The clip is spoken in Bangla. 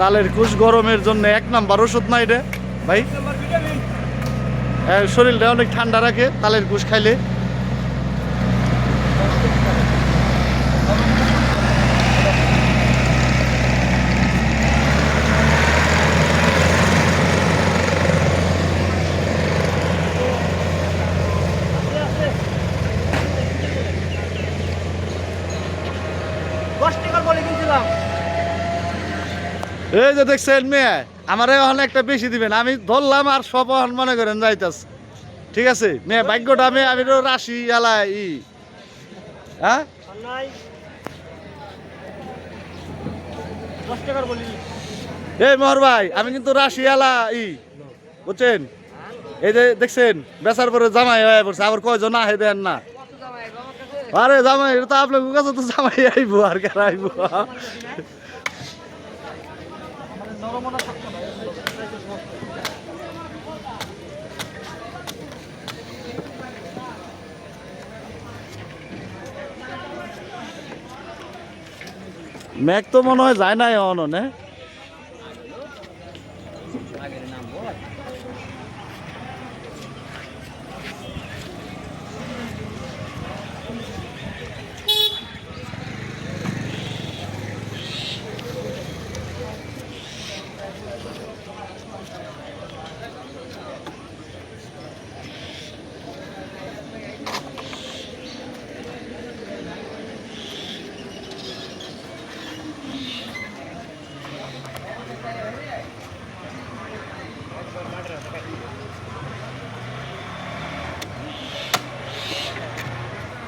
তালের কুশ গরমের জন্য এক নাম্বার ওষুধ না রে ভাই? শরীরটা অনেক ঠান্ডা রাখে, তালের কুশ খাইলে। এই যে দেখছেন মেয়ে, আমার এখন একটা বেশি দিবেন। আমি ধরলাম আর সব মনে করেন যাইতাস ঠিক আছে? মেয়ে, ভাগ্যটা আমি আমি তো রাশি এলা ই। হ্যাঁ? এই মোহর ভাই, আমি কিন্তু রাশি এলা ই। বুঝছেন? এই যে দেখছেন, বেচার পরে জামাই হয়ে পড়ছে। আবার কয়জন আহে দেন না। আরে জামাই তো আপনার কাছে তো জামাই আইবো, আর কেন আইবো? নরমনা শক্ত না তো মনে হয় যায় নাই অননে